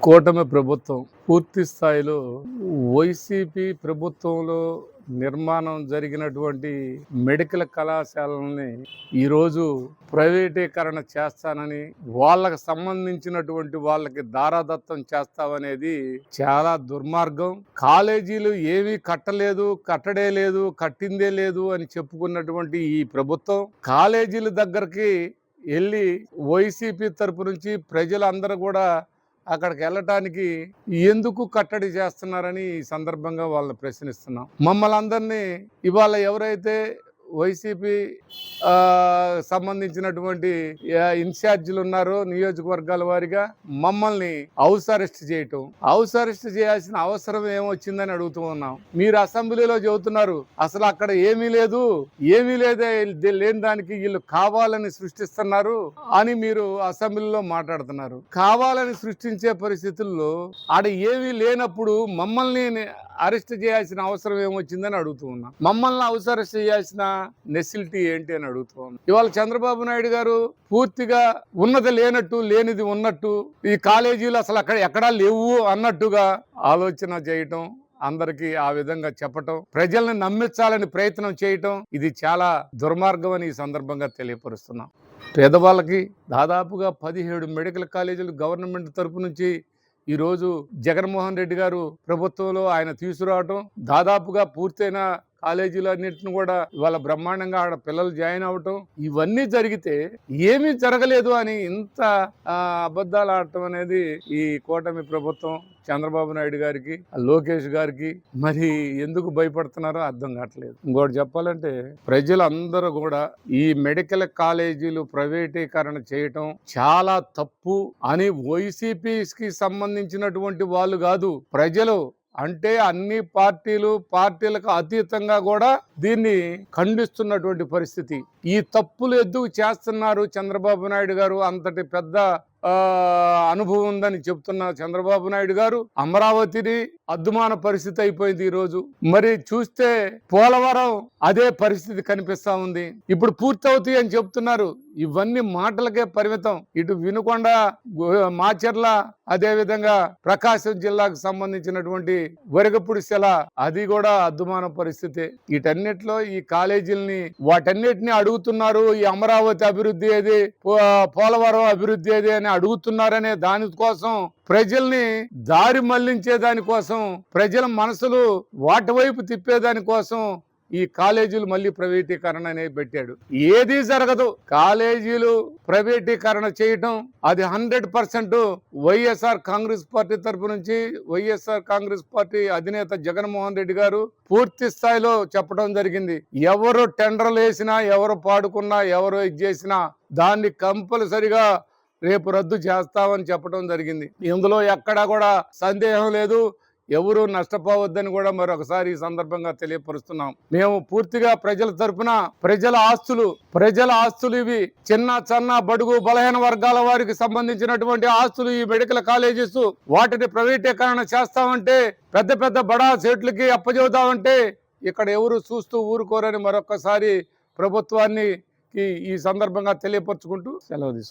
కూటమి ప్రభుత్వం పూర్తి స్థాయిలో వైసీపీ ప్రభుత్వంలో నిర్మాణం జరిగినటువంటి మెడికల్ కళాశాలని ఈరోజు ప్రైవేటీకరణ చేస్తానని వాళ్ళకి సంబంధించినటువంటి వాళ్ళకి దారాదత్తం చేస్తామనేది చాలా దుర్మార్గం. కాలేజీలు ఏమీ కట్టలేదు కట్టడే లేదు కట్టిందే లేదు అని చెప్పుకున్నటువంటి ఈ ప్రభుత్వం కాలేజీల దగ్గరికి వెళ్ళి వైసీపీ తరపు నుంచి ప్రజలందరూ కూడా అక్కడికి వెళ్ళటానికి ఎందుకు కట్టడి చేస్తున్నారని ఈ సందర్భంగా వాళ్ళని ప్రశ్నిస్తున్నాం. మమ్మల్ని అందరినీ ఇవాళ ఎవరైతే వైసీపీ సంబంధించినటువంటి ఇన్ఛార్జీలు ఉన్నారో నియోజకవర్గాల వారిగా. మమ్మల్ని హౌస్ అరెస్ట్ చేయటం. హౌస్ అరెస్ట్ చేయాల్సిన అవసరం ఏమొచ్చిందని అడుగుతూ ఉన్నాం. మీరు అసెంబ్లీలో చెబుతున్నారు. అసలు అక్కడ ఏమీ లేదు. ఏమీ లేదే లేని దానికి వీళ్ళు కావాలని సృష్టిస్తున్నారు అని మీరు అసెంబ్లీలో మాట్లాడుతున్నారు. కావాలని సృష్టించే పరిస్థితుల్లో ఆడ ఏమీ లేనప్పుడు మమ్మల్ని అరెస్ట్ చేయాల్సిన అవసరం ఏమొచ్చిందని అడుగుతూ ఉన్నా. మమ్మల్ని హౌస్ అరెస్ట్ చేయాల్సిన నెసిలిటీ ఏంటి అని అడుగుతూ ఉన్నా. ఇవాళ చంద్రబాబు నాయుడు గారు పూర్తిగా ఉన్నది లేనట్టు లేనిది ఉన్నట్టు ఈ కాలేజీలు అసలు అక్కడ ఎక్కడా లేవు అన్నట్టుగా ఆలోచన చేయటం అందరికీ ఆ విధంగా చెప్పటం ప్రజల్ని నమ్మించాలని ప్రయత్నం చేయటం ఇది చాలా దుర్మార్గం అని ఈ సందర్భంగా తెలియపరుస్తున్నాం. పేదవాళ్ళకి దాదాపుగా పదిహేడు మెడికల్ కాలేజీలు గవర్నమెంట్ తరపు నుంచి ఈరోజు జగన్మోహన్ రెడ్డి గారు ప్రభుత్వంలో ఆయన తీసుకురావటం దాదాపుగా పూర్తయిన కాలేజీలన్నింటిని కూడా ఇవాళ బ్రహ్మాండంగా ఆడ పిల్లలు జాయిన్ అవ్వటం ఇవన్నీ జరిగితే ఏమీ జరగలేదు అని ఇంత అబద్ధాలు ఆడటం అనేది ఈ కూటమి ప్రభుత్వం చంద్రబాబు నాయుడు గారికి లోకేష్ గారికి మరి ఎందుకు భయపడుతున్నారో అర్థం కావట్లేదు. ఇంకోటి చెప్పాలంటే ప్రజలందరూ కూడా ఈ మెడికల్ కాలేజీలు ప్రైవేటీకరణ చేయటం చాలా తప్పు అని వైసీపీకి సంబంధించినటువంటి వాళ్ళు కాదు ప్రజలు అంటే అన్ని పార్టీలు పార్టీలకు అతీతంగా కూడా దీన్ని ఖండిస్తున్నటువంటి పరిస్థితి. ఈ తప్పులు ఎందుకు చేస్తున్నారు చంద్రబాబు నాయుడు గారు? అంతటి పెద్ద అనుభవం ఉందని చెప్తున్న చంద్రబాబు నాయుడు గారు అమరావతిని అద్దుమాన పరిస్థితి అయిపోయింది ఈరోజు. మరి చూస్తే పోలవరం అదే పరిస్థితి కనిపిస్తా ఉంది. ఇప్పుడు పూర్తవుతాయి అని చెప్తున్నారు. ఇవన్నీ మాటలకే పరిమితం. ఇటు వినుకొండ మాచర్ల అదే విధంగా ప్రకాశం జిల్లాకు సంబంధించినటువంటి వరగపుడి శిల అది కూడా అద్దుమాన పరిస్థితి. వీటన్నిటిలో ఈ కాలేజీలని వాటన్నిటిని అడుగుతున్నారు ఈ అమరావతి అభివృద్ధి ఏది పో- పోలవరం అభివృద్ధి ఏది అని అడుగుతున్నారనే దాని కోసం ప్రజల్ని దారి మళ్ళించే దానికోసం ప్రజల మనసులు వాటి వైపు తిప్పేదానికోసం ఈ కాలేజీలు మళ్ళీ ప్రైవేటీకరణ అనేది పెట్టాడు. ఏది జరగదు. కాలేజీలు ప్రైవేటీకరణ చేయటం అది hundred percent YSR Congress party తరపు నుంచి వైఎస్ఆర్ కాంగ్రెస్ పార్టీ అధినేత జగన్మోహన్ రెడ్డి గారు పూర్తి స్థాయిలో చెప్పడం జరిగింది. ఎవరు టెండర్లు వేసినా ఎవరు పాడుకున్నా ఎవరు ఇది చేసినా దాన్ని కంపల్సరిగా రేపు రద్దు చేస్తామని చెప్పడం జరిగింది. ఇందులో ఎక్కడా కూడా సందేహం లేదు. ఎవరు నష్టపోవద్దని కూడా మరొకసారి ఈ సందర్భంగా తెలియపరుస్తున్నాం. మేము పూర్తిగా ప్రజల తరపున ప్రజల ఆస్తులు ప్రజల ఆస్తులు ఇవి చిన్న చిన్న బడుగు బలహీన వర్గాల వారికి సంబంధించినటువంటి ఆస్తులు ఈ మెడికల్ కాలేజెస్ వాటిని ప్రైవేటీకరణ చేస్తామంటే పెద్ద పెద్ద బడా సెట్లకి అప్పజెబుతామంటే ఇక్కడ ఎవరు చూస్తూ ఊరుకోరని మరొకసారి ప్రభుత్వాన్ని ఈ సందర్భంగా తెలియపరుచుకుంటూ సెలవు తీసుకుంటాం